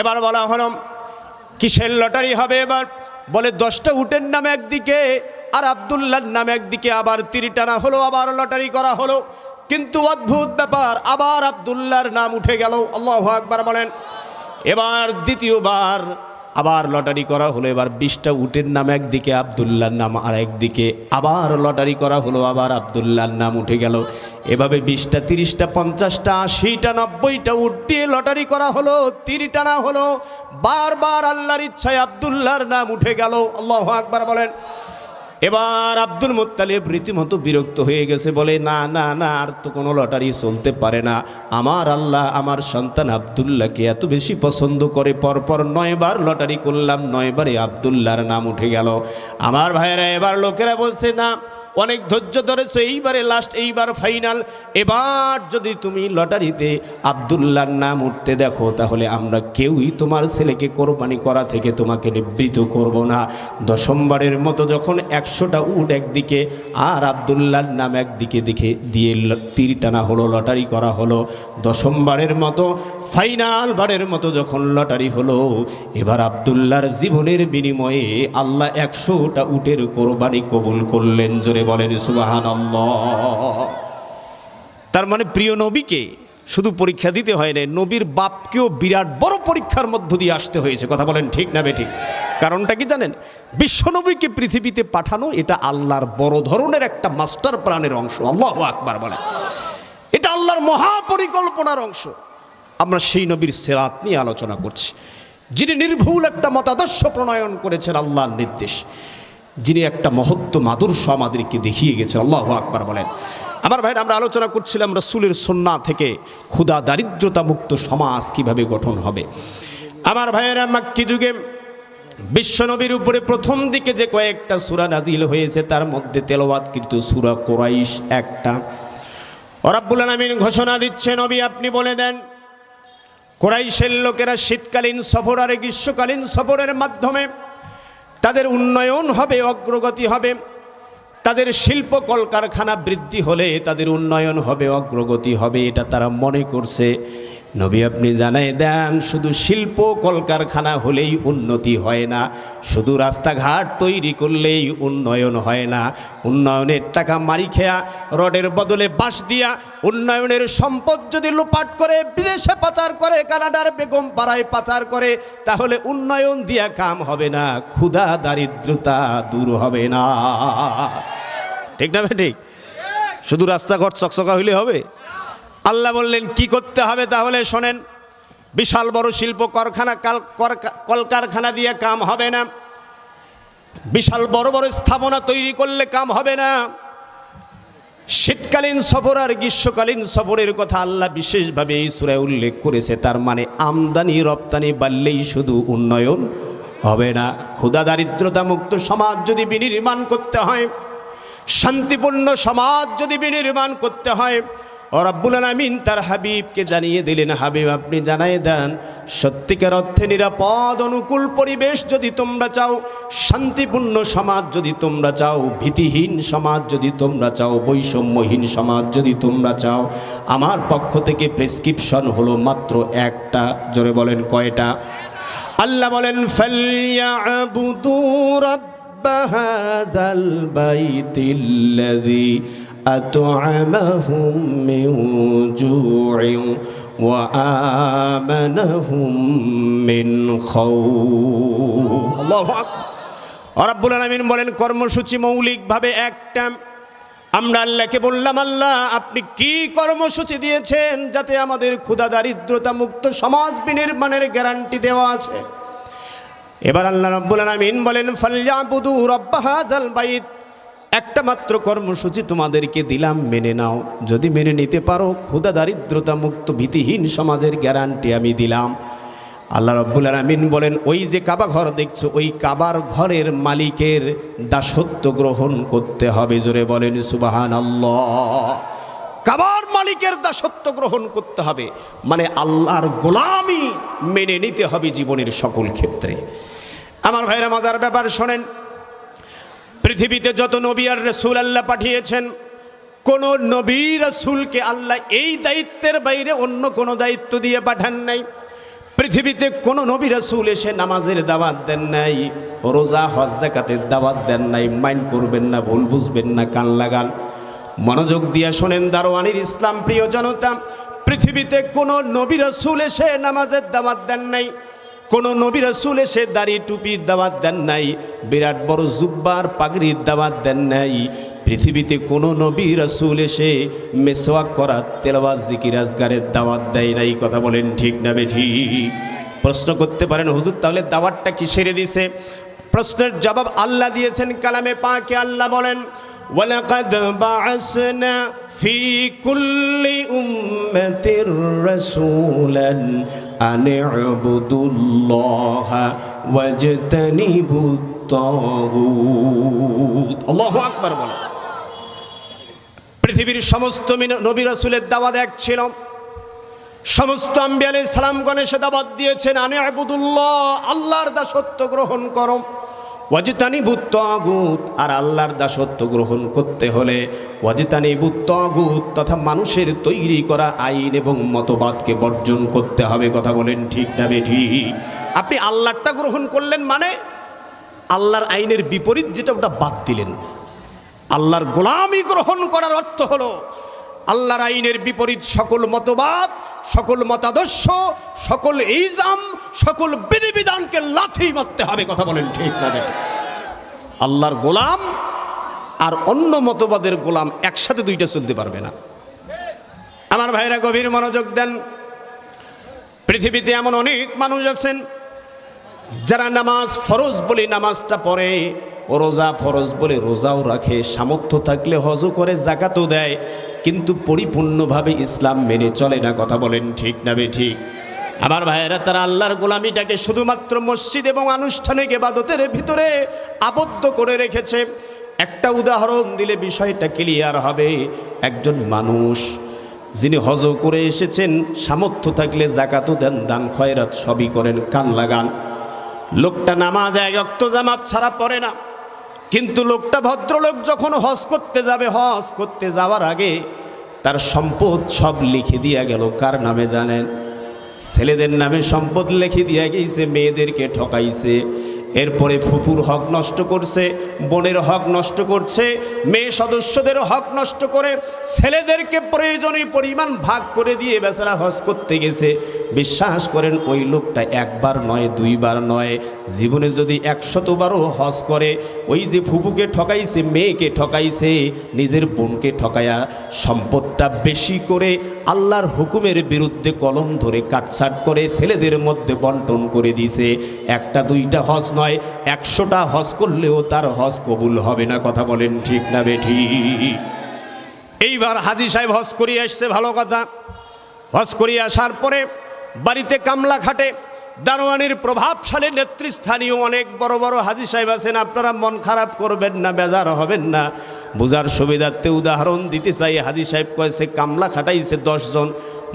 এবার বলা হল, কিসের লটারি হবে এবার? বলে, দশটা উটের নাম একদিকে আর আবদুল্লার নাম একদিকে, আবার তিরি টানা হলো, আবার লটারি করা হলো। কিন্তু অদ্ভুত ব্যাপার, আবার আবদুল্লার নাম উঠে গেল। আল্লাহ আকবার বলেন। এবার দ্বিতীয়বার আবার লটারি করা হলো, এবার বিশটা উটের নাম একদিকে আবদুল্লার নাম আর একদিকে আবার লটারি করা হলো, আবার আবদুল্লার নাম উঠে গেল। এভাবে বিশটা, তিরিশটা, পঞ্চাশটা, আশিটা, নব্বইটা উট দিয়ে লটারি করা হলো, তিরিটা না হলো, বারবার আল্লাহর ইচ্ছায় আবদুল্লার নাম উঠে গেল। আল্লাহ আকবার বলেন। এবার আব্দুল মোত্তালেব রীতিমতো বিরক্ত হয়ে গেছে, বলে, না না না, আর তো কোনো লটারি চলতে পারে না। আমার আল্লাহ, আমার সন্তান আবদুল্লাহকে এত বেশি পছন্দ করে, পরপর নয়বার লটারি করলাম, নয়বারে আবদুল্লাহর নাম উঠে গেল। আমার ভাইয়েরা, এবার লোকেরা বলছে, না অনেক ধৈর্য ধরেছো, এইবারে লাস্ট এইবার ফাইনাল এবার যদি তুমি লটারিতে আবদুল্লার নাম উঠতে দেখো, তাহলে আমরা কেউই তোমার ছেলেকে কোরবানি করা থেকে তোমাকে নিবৃত করব না। দশমবারের মতো যখন একশোটা উড একদিকে আর আবদুল্লার নাম একদিকে দেখে দিয়ে তীর টানা হলো, লটারি করা হলো। দশমবারের মতো ফাইনাল বারের মতো যখন লটারি হলো, এবার আবদুল্লার জীবনের বিনিময়ে আল্লাহ একশোটা উটের কোরবানি কবুল করলেন। জোরে বলেন সুবাহান তার মানে প্রিয় নবীকে শুধু পরীক্ষা দিতে হয় না নবীর বাপকেও বিরাট বড় পরীক্ষার মধ্য দিয়ে আসতে হয়েছে। কথা বলেন ঠিক না বেঠিক? কারণটা কি জানেন? বিশ্বনবীকে পৃথিবীতে পাঠানো এটা আল্লাহর বড় ধরনের একটা মাস্টার প্ল্যানের অংশ। আল্লাহ আকবার বলে এটা আল্লাহর মহাপরিকল্পনার অংশ। আমরা সেই নবীর সেরাত নিয়ে আলোচনা করছি, যিনি নির্ভুল একটা মতাদর্শ প্রণয়ন করেছেন আল্লাহর নির্দেশ। যিনি একটা মহত্ব আদর্শ আমাদেরকে দেখিয়ে গেছেন আল্লাহ আকবার বলেন। আমার ভাই আমরা আলোচনা করছিলাম রসুলের সন্না থেকে ক্ষুধা দারিদ্রতা মুক্ত সমাজ কীভাবে গঠন হবে। আমার ভাইয়েরা, মাক্কি যুগে বিশ্বনবীর উপরে প্রথম দিকে যে কয়েকটা সুরা নাজিল হয়েছে, তার মধ্যে তেলাওয়াত কিন্তু সুরা কোরাইশ একটা। অরাব্বুল আলমিন ঘোষণা দিচ্ছে, নবী আপনি বলে দেন, কোরাইশের লোকেরা শীতকালীন সফর আর গ্রীষ্মকালীন সফরের মাধ্যমে তাদের উন্নয়ন হবে, অগ্রগতি হবে। তাদের শিল্প কলকারখানা বৃদ্ধি হলে তাদের উন্নয়ন হবে, অগ্রগতি হবে, এটা তারা মনে করছে। নবী আপনি জানাই দেন, শুধু শিল্প কলকারখানা হলেই উন্নতি হয় না, শুধু রাস্তাঘাট তৈরি করলেই উন্নয়ন হয় না। উন্নয়নের টাকা মারি খেয়া, রডের বদলে বাঁশ দিয়া, উন্নয়নের সম্পদ যদি লুপাট করে, বিদেশে পাচার করে, কানাডার বেগম পাড়ায় পাচার করে, তাহলে উন্নয়ন দিয়া কাম হবে না, ক্ষুধা, দারিদ্রতা দূর হবে না। ঠিক না ঠিক শুধু রাস্তাঘাট চকচকা হইলে হবে? আল্লাহ বললেন, কি করতে হবে তাহলে শোনেন, বিশাল বড় শিল্প কারখানা কাল কলকারখানা দিয়ে কাম হবে না। বিশাল বড় বড় স্থাপনা তৈরি করলে কাম হবে না। শীতকালীন সফর আর গ্রীষ্মকালীন সফরের কথা আল্লাহ বিশেষভাবে এই সুরায় উল্লেখ করেছে। তার মানে আমদানি, রপ্তানি বাড়লেই শুধু উন্নয়ন হবে না। ক্ষুদা দারিদ্রতা মুক্ত সমাজ যদি বিনির্মাণ করতে হয়, শান্তিপূর্ণ সমাজ যদি বিনির্মাণ করতে হয় রব্বুল আলমিন তার হাবিবকে জানিয়ে দিলেন, হাবিব, আপনি জানাই দেন, সত্যিকার অর্থে নিরাপদ, অনুকূল পরিবেশ যদি তোমরা চাও, শান্তিপূর্ণ সমাজ যদি তোমরা চাও, ভীতিহীন সমাজ যদি তোমরা চাও, বৈষম্যহীন সমাজ যদি তোমরা চাও, আমার পক্ষ থেকে প্রেসক্রিপশন হলো মাত্র একটা, জোরে বলেন কয়টা? আল্লাহ বলেন ফাল্লিয়া আবুদু أطعمهم من جوع وآمنهم من خوف الله أكبر রব্বুল আলামিন বলেন কর্মসূচি মৌলিকভাবে একটা আমরা আল্লাহকে বললাম আল্লাহ আপনি কি কর্মসূচি দিয়েছেন যাতে আমাদের ক্ষুধা দারিদ্রতা মুক্ত সমাজ বিনির্মাণের গ্যারান্টি দেওয়া আছে এবার আল্লাহ রব্বুল আলামিন বলেন ফাল্যাবুদু রব্ব হাযাল বাইত একটা মাত্র কর্মসূচি তোমাদেরকে দিলাম, মেনে নাও। যদি মেনে নিতে পারো, ক্ষুধা দারিদ্রতা মুক্ত ভীতিহীন সমাজের গ্যারান্টি আমি দিলাম। আল্লাহ রব্বুল আলামিন বলেন, ওই যে কাবা ঘর দেখছ, ওই কাবার ঘরের মালিকের দাসত্ব গ্রহণ করতে হবে। জোরে বলেন সুবাহান আল্লাহ কাবার মালিকের দাসত্ব গ্রহণ করতে হবে। মানে আল্লাহর গোলামি মেনে নিতে হবে জীবনের সকল ক্ষেত্রে। আমার ভাইরা, মজার ব্যাপার শোনেন পৃথিবীতে যত নবী আর রসুল আল্লাহ পাঠিয়েছেন, কোন নবী রসুলকে আল্লাহ এই দায়িত্বের বাইরে অন্য কোনো দায়িত্ব দিয়ে পাঠান নাই। পৃথিবীতে কোনো নবী রসুল এসে নামাজের দাওয়াত দেন নাই, রোজা, হজ জাকাতের দাওয়াত দেন নাই, মাইন্ড করবেন না, ভুল বুঝবেন না, কান লাগান। মনোযোগ দিয়ে শোনেন দারোয়ানির ইসলাম, প্রিয় জনতা, পৃথিবীতে কোনো নবী রসুল এসে নামাজের দাওয়াত দেন নাই কোনো নবী রাসূল এসে দাড়ি টুপির দাওয়াত দেন নাই, বিরাট বড় জুব্বার পাগড়ির দাওয়াত দেন নাই। পৃথিবীতে কোনো নবী রাসূল এসে মেসওয়াক করা, তেলাওয়াত, জিকির, আজগারের দাওয়াত দেয় নাই, কথা বলেন ঠিক না বেঠি? প্রশ্ন করতে পারেন, হুজুর, তাহলে দাওয়াতটা কি সেরে দিছে প্রশ্নের জবাব আল্লাহ দিয়েছেন, কালামে পাকে আল্লাহ বলেন ولقد بعثنا في كل أمة رسولا أن اعبدوا الله واجتنبوا الطاغوت الله أكبر বলে পৃথিবীর সমস্ত মিন- নবী রাসূলের দাওয়াত এক ছিল সমস্ত আম্বি আলী সালাম গণেশে দাবাত দিয়েছেন আনে আবুদুল্লাহ আল্লাহর দাসত্ব গ্রহণ করো ওয়াজিতানি বুত্তাগুত আর আল্লাহর দাসত্ব গ্রহণ করতে হলে ওয়াজিতানি বুত্তাগুত তথা মানুষের তৈরি করা আইন এবং মতবাদকে বর্জন করতে হবে, কথা বলেন ঠিক না বেঠি? আপনি আল্লাহটা গ্রহণ করলেন মানে আল্লাহর আইনের বিপরীত যেটা ওটা বাদ দিলেন। আল্লাহর গোলামি গ্রহণ করার অর্থ হলো আল্লাহর আইনের বিপরীত সকল মতবাদ, সকল মতাদর্শ, সকল ইজাম সকল বিধিবিধানকে লাথি মারতে হবে, কথা বলেন ঠিক না আল্লাহর গোলাম আর অন্য মতবাদের গোলাম একসাথে দুইটা চলতে পারবে না। আমার ভাইরা গভীর মনোযোগ দেন। পৃথিবীতে এমন অনেক মানুষ আছেন, যারা নামাজ ফরজ বলে নামাজটা পড়ে রোজা ফরজ বলে রোজাও রাখে, সামর্থ্য থাকলে হজও করে, জাকাতও দেয়। কিন্তু পরিপূর্ণভাবে ইসলাম মেনে চলে না, কথা বলেন ঠিক না বে ঠিক? আমার ভাইয়েরা, তারা আল্লাহর গোলামিটাকে শুধুমাত্র মসজিদ এবং আনুষ্ঠানিক এবাদতের ভিতরে আবদ্ধ করে রেখেছে। একটা উদাহরণ দিলে বিষয়টা ক্লিয়ার হবে। একজন মানুষ যিনি হজ করে এসেছেন, সামর্থ্য থাকলে জাকাতও দেন, দান, খয়রাত সবই করেন, কান লাগান। লোকটা নামাজ এক অক্ত জামাত ছাড়া পড়ে না। কিন্তু লোকটা ভদ্রলোক যখন হজ করতে যাবে, হজ করতে যাওয়ার আগে তার সম্পদ সব লিখে দিয়া গেল। কার নামে জানেন? ছেলেদের নামে সম্পদ লিখে দিয়া গিয়েছে মেয়েদেরকে ঠকাইছে। এরপরে ফুপুর হক নষ্ট করছে, বোনের হক নষ্ট করছে, মেয়ে সদস্যদের হক নষ্ট করে ছেলেদেরকে প্রয়োজনীয় পরিমাণ ভাগ করে দিয়ে বেচারা হজ করতে গেছে। বিশ্বাস করেন, ওই লোকটা একবার নয়, দুইবার নয়। জীবনে যদি একশতবারও হজ করে, ওই যে ফুপুকে ঠকাইছে, মেয়েকে ঠকাইছে, নিজের বোনকে ঠকায়া সম্পদটা বেশি করে আল্লাহর হুকুমের বিরুদ্ধে কলম ধরে কাটছাট করে ছেলেদের মধ্যে বন্টন করে দিছে একটা দুইটা হজ নয়, একশোটা হজ করলেও তার হজ কবুল হবে না, কথা বলেন ঠিক না বেঠি। এইবার হাজি সাহেব হজ করিয়ে আসছে, ভালো কথা। হজ করিয়ে আসার পরে বাড়িতে কামলা খাটে। দারোয়ানির প্রভাবশালী নেতৃস্থানীয় অনেক বড় বড় হাজি সাহেব আছেন, আপনারা মন খারাপ করবেন না, বেজার হবেন না। বুঝার সুবিধার্থে উদাহরণ দিতে চাই। হাজি সাহেব কয়েছে কামলা খাটাইছে দশজন।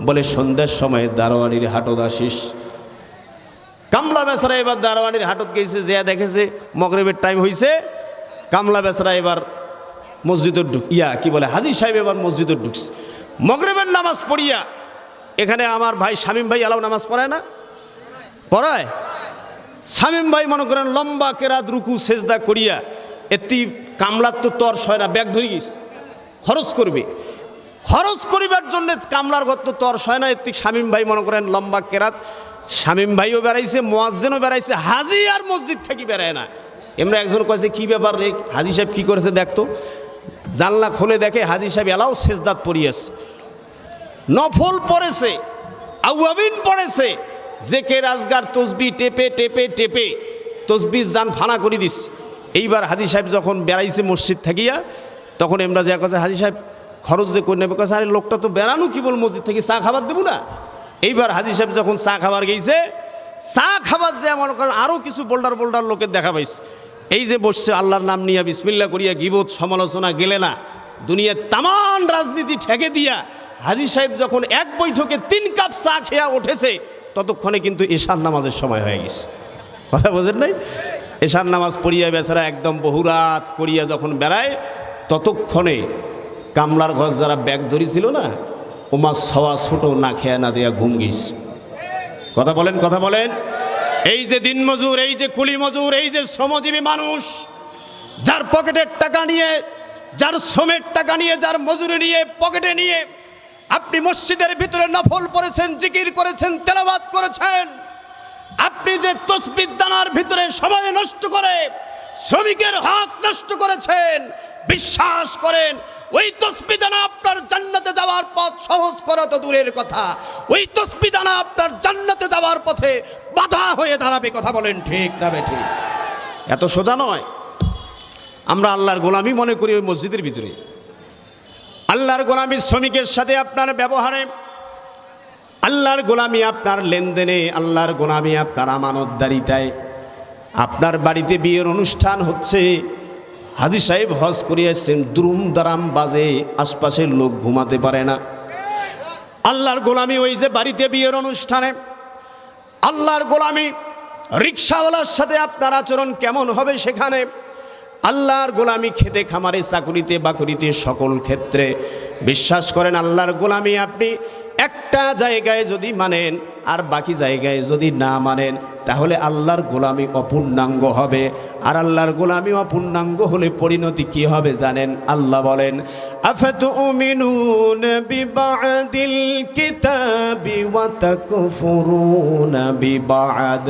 বলে, সন্ধ্যার সময় দারোয়ানির হাটত আসিস। কামলা বেচারা এবার দারোয়ানির হাটত গেছে, যে দেখেছে, মগরেবের টাইম হয়েছে কামলা বেচারা এবার মসজিদের ঢুক, ইয়া, কি বলে, হাজি সাহেব এবার মসজিদের ঢুকছে। মগরেবের নামাজ পড়িয়া এখানে আমার ভাই শামীম ভাই আলাও নামাজ পড়ায় না? পড়ায়? শামীম ভাই মনে করেন লম্বা কেরাত রুকু, সেজদা করিয়া এতি কামলার তো তর হয় না, ব্যাগ ধরে গিস। খরচ করবে। খরচ করিবার জন্য কামলার গত তর হয় না এতি শামীম ভাই মনে করেন লম্বা কেরাত। শামীম ভাইও বেড়াইছে, মোয়াজ্জেনও বেড়াইছে, হাজি আর মসজিদ থেকে বেড়ায় না। এমরা একজন কয়েছে কি ব্যাপার রে? হাজি সাহেব কি করেছে দেখতো জানলা খুলে দেখে হাজি সাহেব এলাও সেজদাত পড়িয়েছে। নফল পড়েছে, আউয়াবিন পড়েছে যে কে রাজগার তসবি টেপে টেপে টেপে তসবি যান ফানা করে দিস। এইবার হাজি সাহেব যখন বেড়াইছে মসজিদ থাকিয়া, তখন এমরা যে কথা হাজি সাহেব, খরচ যে করে নেবে কাছে আরে লোকটা তো বেড়ানো কি বল মসজিদ থেকে চা খাবার দেবো না? এইবার হাজি সাহেব যখন চা খাবার গেছে চা খাবার যে আমার করেন আরও কিছু বোল্ডার বোল্ডার লোকের দেখা পাইছে। এই যে বসছে, আল্লাহর নাম নিয়ে বিসমিল্লা করিয়া গিবত সমালোচনা গেলে না, দুনিয়ার তামান রাজনীতি ঠেকে দিয়া হাজি সাহেব যখন এক বৈঠকে তিন কাপ চা খেয়া উঠেছে, ততক্ষণে কিন্তু এশার নামাজের সময় হয়ে গেছে। কথা বোঝেন নাই? এশার নামাজ পড়িয়া বেচারা একদম বহুরাত করিয়া যখন বেড়ায়, ততক্ষণে কামলার ঘর যারা ব্যাগ ধরেছিল না ওমা সওয়া ছোট না খেয়া না দেয়া ঘুম গেছে। কথা বলেন কথা বলেন। এই যে দিনমজুর এই যে কুলি মজুর, এই যে শ্রমজীবী মানুষ, যার পকেটের টাকা নিয়ে, যার শ্রমের টাকা নিয়ে, যার মজুরি নিয়ে, পকেটে নিয়ে আপনি মসজিদের ভিতরে নফল পড়েছেন, জিকির করেছেন তেলাবাদ করেছেন। আপনি যে তসবিদ দানার ভিতরে সময় নষ্ট করে শ্রমিকের হক নষ্ট করেছেন, বিশ্বাস করেন, ওই তসবিদানা আপনার জান্নাতে যাওয়ার পথ সহজ করা তো দূরের কথা। ওই তসবিদানা আপনার জান্নাতে যাওয়ার পথে বাধা হয়ে দাঁড়াবে, কথা বলেন ঠিক না ঠিক? এত সোজা নয়। আমরা আল্লাহর গোলামি মনে করি ওই মসজিদের ভিতরে। আল্লাহর গোলামী শ্রমিকের সাথে আপনার ব্যবহারে, আল্লাহর গোলামি আপনার লেনদেনে, আল্লাহর গোলামি আপনার আমানতদারিতায়। আপনার বাড়িতে বিয়ের অনুষ্ঠান হচ্ছে, হাজি সাহেব হজ করিয়েছেন, দ্রুম দারাম বাজে, আশপাশের লোক ঘুমাতে পারে না। আল্লাহর গোলামি ওই যে বাড়িতে বিয়ের অনুষ্ঠানে, আল্লাহর গোলামি রিক্সাওয়ালার সাথে আপনার আচরণ কেমন হবে সেখানে আল্লাহর গোলামি খেতে, খামারে, চাকুরিতে, বাকুরিতে সকল ক্ষেত্রে। বিশ্বাস করেন, আল্লাহর গোলামি আপনি একটা জায়গায় যদি মানেন আর বাকি জায়গায় যদি না মানেন, তাহলে আল্লাহর গোলামি অপূর্ণাঙ্গ হবে। আর আল্লাহর গোলামি অপূর্ণাঙ্গ হলে পরিণতি কি হবে জানেন? আল্লাহ বলেন, আফাতুমিনুন বিবাদ।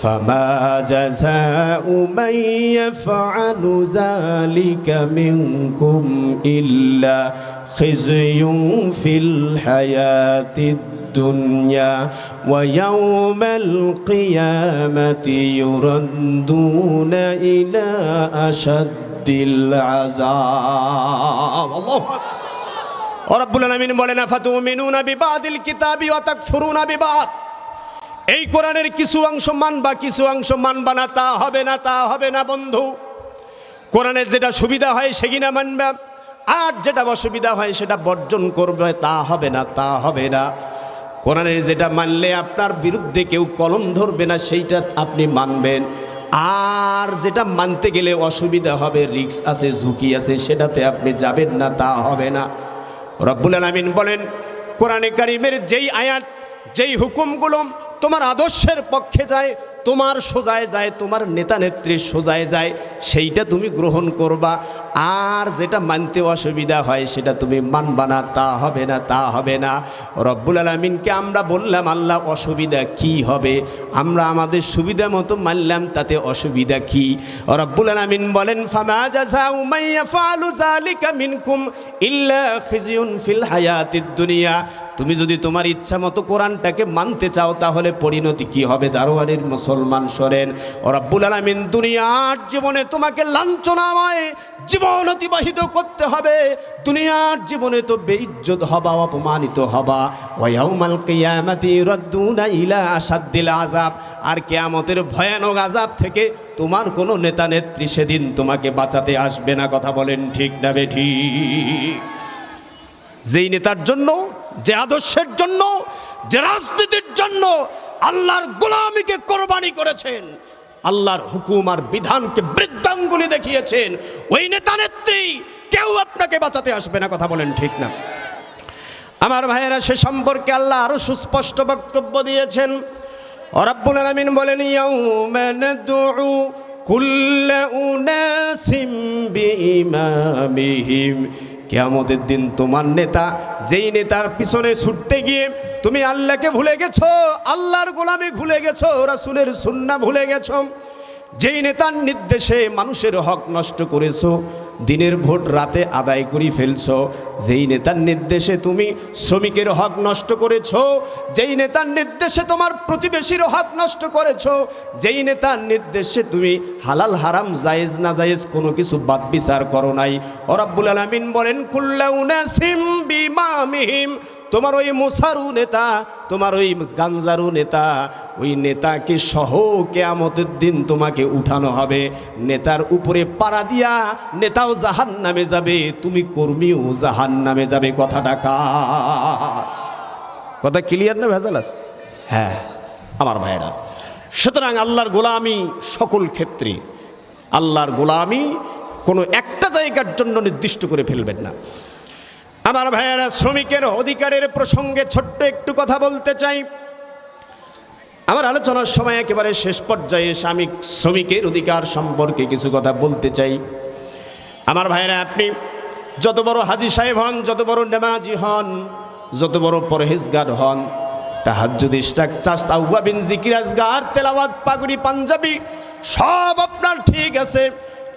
فما جزاء من يفعل ذلك منكم إلا خزي في الحياة الدنيا ويوم القيامة يردون إلى أشد العذاب. الله ورب العالمين بولنا فتؤمنون ببعض الكتاب وتكفرون ببعض. এই কোরআনের কিছু অংশ মানবা, কিছু অংশ মানবা না, তা হবে না, তা হবে না, বন্ধু। কোরআনের যেটা সুবিধা হয় সেগিনা মানবা, আর যেটা অসুবিধা হয় সেটা বর্জন করবে, তা হবে না, তা হবে না। কোরআনের যেটা মানলে আপনার বিরুদ্ধে কেউ কলম ধরবে না, সেইটা আপনি মানবেন। আর যেটা মানতে গেলে অসুবিধা হবে, রিস্ক আছে, ঝুঁকি আছে, সেটাতে আপনি যাবেন না, তা হবে না। রব্বুল আলমিন বলেন, কোরআনে কারিমের যেই আয়াত, যেই হুকুমগুলো তোমার আদর্শের পক্ষে যায় তোমার সোজায় যায়, তোমার নেতা নেত্রীর সোজায় যায়, সেইটা তুমি গ্রহণ করবা। আর যেটা মানতে অসুবিধা হয়, সেটা তুমি মানবা না, তা হবে না, তা হবে না। রব্বুল আলমিনকে আমরা বললাম, আল্লাহ, অসুবিধা কি হবে? আমরা আমাদের সুবিধা মতো মানলাম, তাতে অসুবিধা কি? রব্বুল আলমিন বলেন ফিল দুনিয়া। তুমি যদি তোমার ইচ্ছা মতো কোরআনটাকে মানতে চাও, তাহলে পরিণতি কি হবে? দারোয়ানের মুসলমান সরেন। ও রব্বুল আলামিন দুনিয়ার জীবনে তোমাকে লাঞ্ছনাময় জীবন অতিবাহিত করতে হবে। দুনিয়ার জীবনে তো বেইজ্জত হবা, অপমানিত হবা। ওয়াউমাল কিয়ামাতি রদ্দুনা ইলা আসাদ্দিল আযাব। আর কিয়ামতের ভয়ানক আযাব থেকে তোমার কোনো নেতা নেত্রী সেদিন তোমাকে বাঁচাতে আসবে না, কথা বলেন ঠিক না বেঠি যেই নেতার জন্য, যে আদর্শের জন্য, যে রাজনীতির জন্য আল্লাহর গোলামীকে কোরবানি করেছেন। আল্লাহর হুকুম আর বিধানকে বৃদ্ধাঙ্গুলি দেখিয়েছেন। ওই নেতা নেত্রী, কেউ আপনাকে বাঁচাতে আসবে না, কথা বলেন ঠিক না। আমার ভাইয়েরা, সে সম্পর্কে আল্লাহ আরও সুস্পষ্ট বক্তব্য দিয়েছেন। রব্বুল আলামিন বলেন কুল্ল উনাসিম বিইমামিহিম। কেয়ামতের দিন তোমার নেতা, যেই নেতার পিছনে ছুটতে গিয়ে তুমি আল্লাহকে ভুলে গেছো, আল্লাহর গোলামি ভুলে গেছো, রাসুলের সুন্না ভুলে গেছো, যেই নেতার নির্দেশে মানুষের হক নষ্ট করেছ দিনের ভোট রাতে আদায় করি ফেলছ। যেই নেতার নির্দেশে তুমি শ্রমিকের হক নষ্ট করেছ, যেই নেতার নির্দেশে তোমার প্রতিবেশীর হক নষ্ট করেছ, যেই নেতার নির্দেশে তুমি হালাল, হারাম, জায়েজ, না জায়েজ কোনো কিছু বাদ বিচার করো নাই। অরাবুল আলমিন বলেন কুল্লাউনাসিম বিমামিহিম তোমার ওই মোসারু নেতা তোমার ওই গাঞ্জারু নেতা ওই নেতাকে সহ কেয়ামতের দিন তোমাকে উঠানো হবে। নেতার উপরে পাড়া দিয়া নেতাও জাহান নামে যাবে তুমি কর্মীও জাহান নামে যাবে। কথাটা কার? কথা ক্লিয়ার না ভেজাল আছে? হ্যাঁ আমার ভাইরা সুতরাং আল্লাহর গোলামি সকল ক্ষেত্রে। আল্লাহর গোলামি কোনো একটা জায়গার জন্য নির্দিষ্ট করে ফেলবেন না। আমার ভাইয়েরা, শ্রমিকের অধিকারের প্রসঙ্গে ছোট্ট একটু কথা বলতে চাই। আমার আলোচনার সময় একেবারে শেষ পর্যায়ে আমি শ্রমিকের অধিকার সম্পর্কে কিছু কথা বলতে চাই। আমার ভাইয়েরা, আপনি যত বড় হাজি সাহেব হন, যত বড় নেমাজি হন, যত বড় পরহেজগার হন চাস্তা উবাবিন জিকিরাজগার তেলাওয়াত পাগুড়ি পাঞ্জাবি, সব আপনার ঠিক আছে।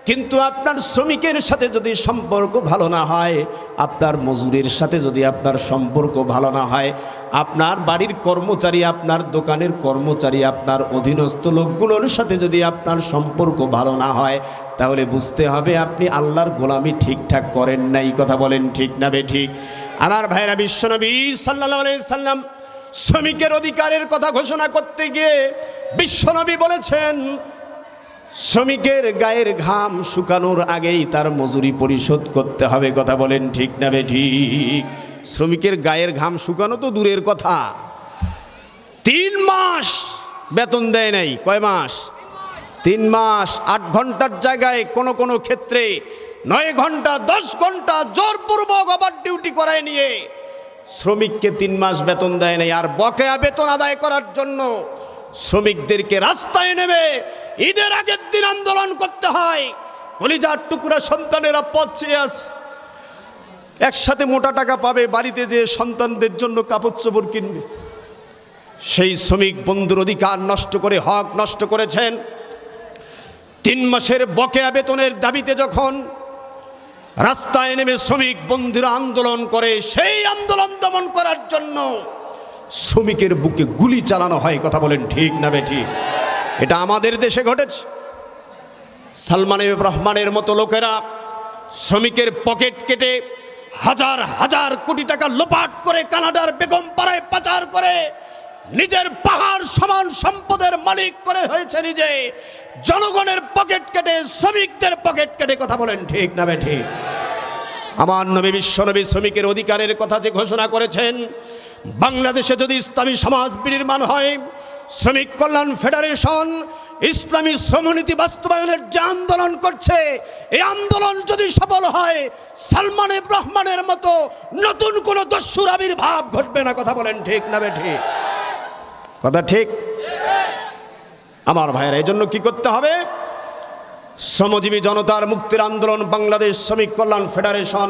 কিন্তু আপনার শ্রমিকের সাথে যদি সম্পর্ক ভালো না হয়, আপনার মজুরের সাথে যদি আপনার সম্পর্ক ভালো না হয়, আপনার বাড়ির কর্মচারী, আপনার দোকানের কর্মচারী, আপনার অধীনস্থ লোকগুলোর সাথে যদি আপনার সম্পর্ক ভালো না হয়, তাহলে বুঝতে হবে আপনি আল্লাহর গোলামি ঠিকঠাক করেন নাই কথা বলেন ঠিক না বে ঠিক? আমার ভাইরা বিশ্বনবী সাল্লাহ সাল্লাম শ্রমিকের অধিকারের কথা ঘোষণা করতে গিয়ে বিশ্বনবী বলেছেন শ্রমিকের গায়ের ঘাম শুকানোর আগেই তার মজুরি পরিশোধ করতে হবে, কথা বলেন ঠিক না বে ঠিক? শ্রমিকের গায়ের ঘাম শুকানো তো দূরের কথা। তিন মাস বেতন দেয় নাই, কয় মাস? তিন মাস, আট ঘণ্টার জায়গায় কোনো কোনো ক্ষেত্রে নয় ঘণ্টা, দশ ঘণ্টা জোরপূর্বক ওভার ডিউটি করায় নিয়ে শ্রমিককে তিন মাস বেতন দেয় নাই। আর বকেয়া বেতন আদায় করার জন্য শ্রমিকদেরকে রাস্তায় নেমে ঈদের আগের দিন আন্দোলন করতে হয়। কলিজার টুকরা সন্তানেরা পথ চেয়ে আসে একসাথে মোটা টাকা পাবে, বাড়িতে যে সন্তানদের জন্য কাপড় চোপড় কিনবে। সেই শ্রমিক বন্ধুর অধিকার নষ্ট করে, হক নষ্ট করেছেন। তিন মাসের বকেয়া বেতনের দাবিতে যখন রাস্তায় নেমে শ্রমিক বন্ধুরা আন্দোলন করে, সেই আন্দোলন দমন করার জন্য শ্রমিকের বুকে গুলি চালানো হয় কথা বলেন ঠিক না বে ঠিক? এটা আমাদের দেশে ঘটেছে। সালমান রহমানের মতো লোকেরা শ্রমিকের পকেট কেটে হাজার হাজার কোটি টাকা লোপাট করে কানাডার বেগম পাড়ায় পাচার করে নিজের পাহাড় সমান সম্পদের মালিক করে হয়েছে নিজে। জনগণের পকেট কেটে, শ্রমিকদের পকেট কেটে কথা বলেন ঠিক না ঠিক? আমার নবী বিশ্বনবী শ্রমিকের অধিকারের কথা যে ঘোষণা করেছেন বাংলাদেশে যদি ইসলামী সমাজ বিনির্মাণ হয়, শ্রমিক কল্যাণ ফেডারেশন ইসলামী শ্রমনীতি বাস্তবায়নের যে আন্দোলন করছে, এই আন্দোলন যদি সফল হয়, সালমান রহমানের মতো নতুন কোনো দস্যুর আবির্ভাব ঘটবে না, কথা বলেন ঠিক না বে ঠিক? কথা ঠিক? আমার ভাইয়েরা এই জন্য কি করতে হবে? শ্রমজীবী জনতার মুক্তির আন্দোলন, বাংলাদেশ শ্রমিক কল্যাণ ফেডারেশন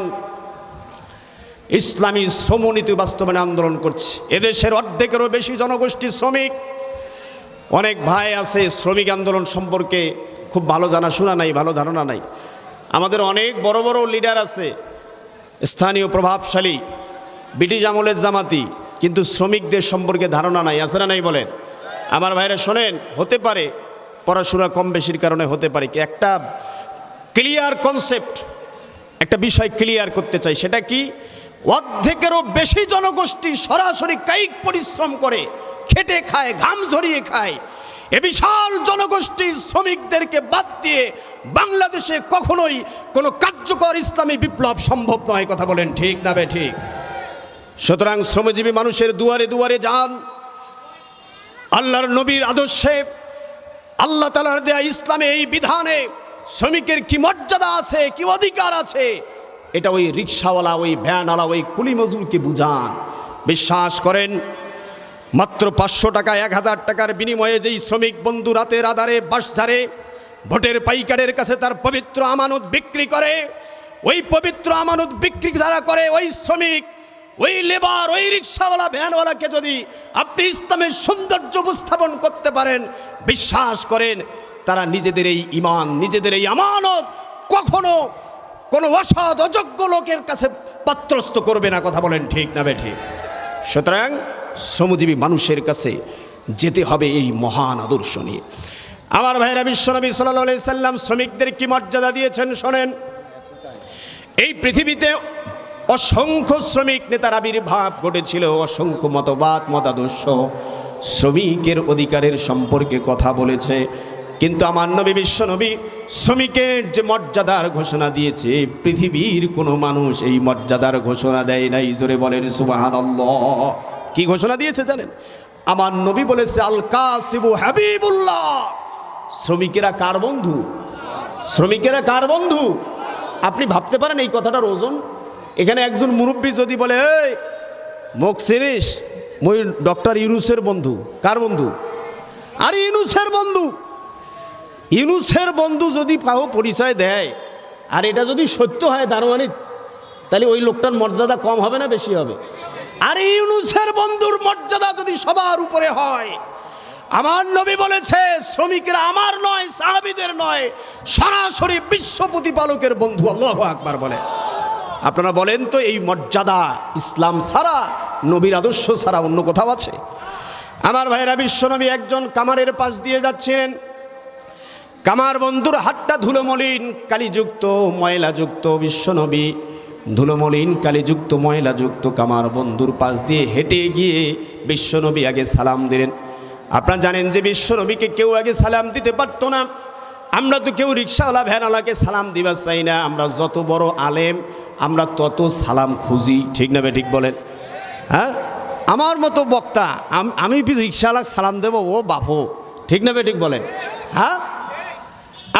ইসলামী শ্রমনীতি বাস্তবায়ন আন্দোলন করছে। এদেশের অর্ধেকেরও বেশি জনগোষ্ঠী শ্রমিক। অনেক ভাই আছে শ্রমিক আন্দোলন সম্পর্কে খুব ভালো জানাশোনা নাই, ভালো ধারণা নাই। আমাদের অনেক বড় বড় লিডার আছে, স্থানীয় প্রভাবশালী, ব্রিটিশ আমলের জামাতি, কিন্তু শ্রমিকদের সম্পর্কে ধারণা নাই, আছে না নাই বলেন? আমার ভাইরা শোনেন, হতে পারে, পড়াশোনা কম বেশির কারণে হতে পারে কি? একটা ক্লিয়ার কনসেপ্ট একটা বিষয় ক্লিয়ার করতে চাই, সেটা কি? অর্ধেকেরও বেশি জনগোষ্ঠী সরাসরি কায়িক পরিশ্রম করে খেটে খায়, ঘাম ঝরিয়ে খায়। এ বিশাল জনগোষ্ঠী শ্রমিকদেরকে বাদ দিয়ে বাংলাদেশে কখনোই কোনো কার্যকর ইসলামী বিপ্লব সম্ভব নয়, কথা বলেন ঠিক না বে ঠিক? সুতরাং শ্রমজীবী মানুষের দুয়ারে দুয়ারে যান। আল্লাহর নবীর আদর্শে, আল্লাহ তালার দেয়া ইসলামে এই বিধানে শ্রমিকের কি মর্যাদা আছে, কি অধিকার আছে? এটা ওই রিক্সাওয়ালা, ওই ভ্যানওয়ালা, ওই কুলি মজুরকে বুঝান। বিশ্বাস করেন, মাত্র পাঁচশো টাকা, এক হাজার টাকার বিনিময়ে যেই শ্রমিক বন্ধু রাতের আধারে বাস ঝাড়ে, ভোটের পাইকারের কাছে তার পবিত্র আমানত বিক্রি করে, ওই পবিত্র আমানত বিক্রি যারা করে, ওই শ্রমিক, ওই লেবার, ওই রিক্সাওয়ালা, ভ্যানওয়ালাকে যদি আপনি ইসলামের সৌন্দর্য উপস্থাপন করতে পারেন, বিশ্বাস করেন, তারা নিজেদের এই ইমান নিজেদের এই আমানত কখনো কোনো অসৎ অযোগ্য লোকের কাছে পাত্রস্থ করবে না, কথা বলেন ঠিক না বে ঠিক। সুতরাং শ্রমজীবী মানুষের কাছে যেতে হবে এই মহান আদর্শ নিয়ে। আমার ভাইরা বিশ্বনবী সাল্লাহ সাল্লাম শ্রমিকদের কি মর্যাদা দিয়েছেন শোনেন? এই পৃথিবীতে অসংখ্য শ্রমিক নেতার আবির্ভাব ঘটেছিল, অসংখ্য মতবাদ, মতাদর্শ। শ্রমিকের অধিকারের সম্পর্কে কথা বলেছে কিন্তু আমার নবী বিশ্ব নবী শ্রমিকের যে মর্যাদার ঘোষণা দিয়েছে, পৃথিবীর কোনো মানুষ এই মর্যাদার ঘোষণা দেয় নাই। জোরে বলেন সুবাহান কি ঘোষণা দিয়েছে জানেন? আমার নবী বলেছে আল কাসিবু হাবিবুল্লাহ। শ্রমিকেরা কার বন্ধু? শ্রমিকেরা কার বন্ধু? আপনি ভাবতে পারেন এই কথাটার ওজন? এখানে একজন মুরব্বী যদি বলে, এই, মুখ চিনিস? মই ডক্টর ইউনুসের বন্ধু। কার বন্ধু? আর ইউনুসের বন্ধু। ইউনুসের বন্ধু যদি কাউ পরিচয় দেয়, আর এটা যদি সত্য হয় দারোয়ানি, তাহলে ওই লোকটার মর্যাদা কম হবে না বেশি হবে? আর ইউনুসের বন্ধুর মর্যাদা যদি সবার উপরে হয়, আমার নবী বলেছে, শ্রমিকরা আমার নয়, সাহাবিদের নয়, সরাসরি বিশ্ব প্রতিপালকের বন্ধু, আল্লাহ আকবার বলে। আপনারা বলেন তো, এই মর্যাদা ইসলাম ছাড়া, নবীর আদর্শ ছাড়া অন্য কোথাও আছে? আমার ভাইরা বিশ্বনবী একজন কামারের পাশ দিয়ে যাচ্ছিলেন। কামার বন্ধুর হাতটা ধুলোমলিন, কালিযুক্ত, ময়লাযুক্ত বিশ্বনবী। ধুলোমলিন, কালিযুক্ত, ময়লাযুক্ত কামার বন্ধুর পাশ দিয়ে হেঁটে গিয়ে বিশ্বনবী আগে সালাম দিলেন। আপনারা জানেন যে বিশ্বনবীকে কেউ আগে সালাম দিতে পারতো না। আমরা তো কেউ রিক্সাওয়ালা, ভ্যানওয়ালাকে সালাম দিবার চাই না। আমরা যত বড় আলেম, আমরা তত সালাম খুঁজি। ঠিক না ঠিক বলেন? হ্যাঁ? আমার মতো বক্তা, আমি রিক্সাওয়ালা সালাম দেবো, ও বাপো। ঠিক না ঠিক বলেন? হ্যাঁ?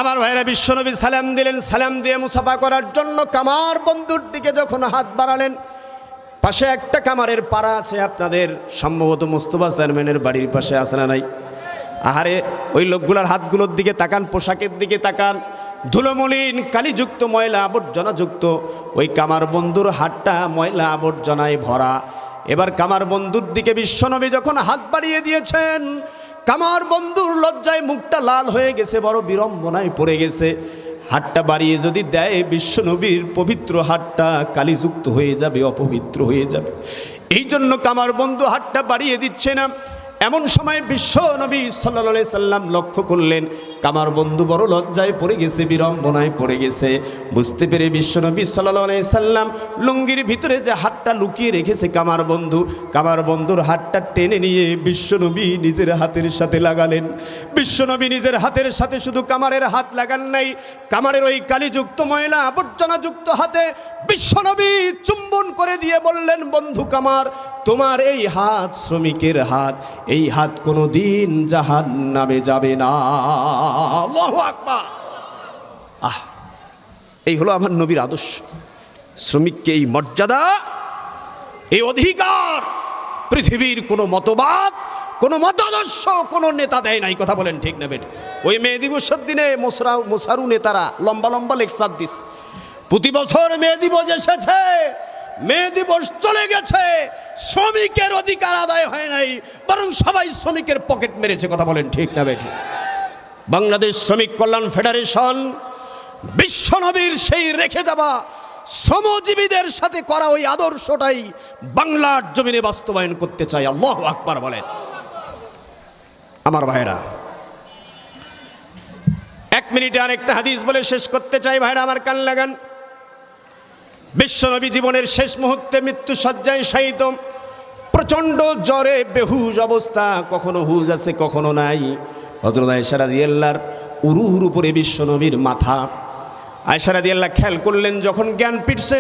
আমার ভাইরা বিশ্বনবী সালাম দিলেন, সালাম দিয়ে মুসাফা করার জন্য কামার বন্ধুর দিকে যখন হাত বাড়ালেন, পাশে একটা কামারের পাড়া আছে আপনাদের, সম্ভবত মোস্তফা চেয়ারম্যানের বাড়ির পাশে আছে না নাই? আহারে, ওই লোকগুলার হাতগুলোর দিকে তাকান, পোশাকের দিকে তাকান, ধুলোমলিন, কালিযুক্ত ময়লা আবর্জনাযুক্ত ওই কামার বন্ধুর হাতটা ময়লা আবর্জনায় ভরা। এবার কামার বন্ধুর দিকে বিশ্বনবী যখন হাত বাড়িয়ে দিয়েছেন কামার বন্ধুর লজ্জায় মুখটা লাল হয়ে গেছে, বড় বিড়ম্বনায় পড়ে গেছে। হাটটা বাড়িয়ে যদি দেয় বিশ্বনবীর পবিত্র হাটটা কালিযুক্ত হয়ে যাবে, অপবিত্র হয়ে যাবে। এই জন্য কামার বন্ধু হাটটা বাড়িয়ে দিচ্ছে না। এমন সময় বিশ্ব নবী সাল্লা সাল্লাম লক্ষ্য করলেন, কামার বন্ধু বড় লজ্জায় পড়ে গেছে, বিড়ম্বনায় পড়ে গেছে। বুঝতে পেরে বিশ্বনবী সাল্লা সাল্লাম লুঙ্গির ভিতরে যে হাতটা লুকিয়ে রেখেছে কামার বন্ধু, কামার বন্ধুর হাতটা টেনে নিয়ে বিশ্বনবী নিজের হাতের সাথে লাগালেন। বিশ্বনবী নিজের হাতের সাথে শুধু কামারের হাত লাগান নাই, কামারের ওই কালিযুক্ত ময়লা আবর্জনাযুক্ত হাতে বিশ্বনবী চুম্বন করে দিয়ে বললেন, বন্ধু কামার, তোমার এই হাত শ্রমিকের হাত এই হাত কোনো দিন জাহান নামে যাবে না আহ, এই হলো আমার নবীর আদর্শ। শ্রমিককে এই মর্যাদা, এই অধিকার পৃথিবীর কোনো মতবাদ, কোনো মতাদর্শ, কোনো নেতা দেয় নাই, কথা বলেন ঠিক না ওই মে দিবসের দিনে মোসরা, মোসারু নেতারা লম্বা লম্বা লেকচার দিস। প্রতি বছর মে দিবস এসেছে। মে দিবস চলে গেছে। শ্রমিকের অধিকার আদায় হয় নাই, বরং সবাই শ্রমিকের পকেট মেরেছে, কথা বলেন ঠিক না বেটি বাংলাদেশ শ্রমিক কল্যাণ ফেডারেশন বিশ্বনবীর সেই রেখে যাওয়া শ্রমজীবীদের সাথে করা ওই আদর্শটাই বাংলার জমিনে বাস্তবায়ন করতে চাই আল্লাহ আকবার বলেন। আমার ভাইরা এক মিনিটে আরেকটা হাদিস বলে শেষ করতে চাই। ভাইরা আমার কান লাগান। বিশ্বনবী জীবনের শেষ মুহূর্তে মৃত্যু সজ্জায় প্রচণ্ড জ্বরে বেহুজ অবস্থা, কখনো হুজ আছে, কখনো নাই। হজরত আয়সারা দিয়াল্লার উরুর উপরে বিশ্বনবীর মাথা। আয়সারা দিয়াল্লাহ খেয়াল করলেন, যখন জ্ঞান পিটছে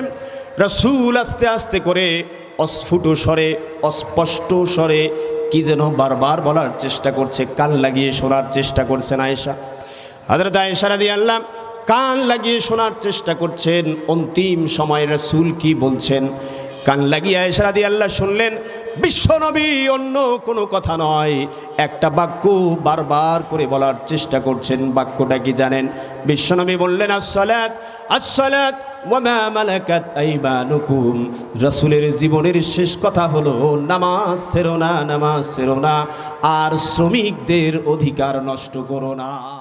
রসুল আস্তে আস্তে করে অস্ফুট স্বরে, অস্পষ্ট স্বরে, কি যেন বারবার বলার চেষ্টা করছে, কান লাগিয়ে শোনার চেষ্টা করছেন আয়েশা। হজরত আয়েশারা দিয়ে আল্লাহ কান লাগিয়ে শোনার চেষ্টা করছেন। অন্তিম সময় রসুল কি বলছেন? কান লাগিয়ে আয়েশারা দিয়ে আল্লাহ শুনলেন বিশ্বনবী অন্য কোনো কথা নয়। একটা বাক্য বারবার করে বলার চেষ্টা করছেন, বাক্যটা কি জানেন? বিশ্বনবী বললেন মালাকাত আইবানুকুম রাসূলের জীবনের শেষ কথা হলো, নামাজ সেরো না, নামাজ সেরো না। আর শ্রমিকদের অধিকার নষ্ট করো না।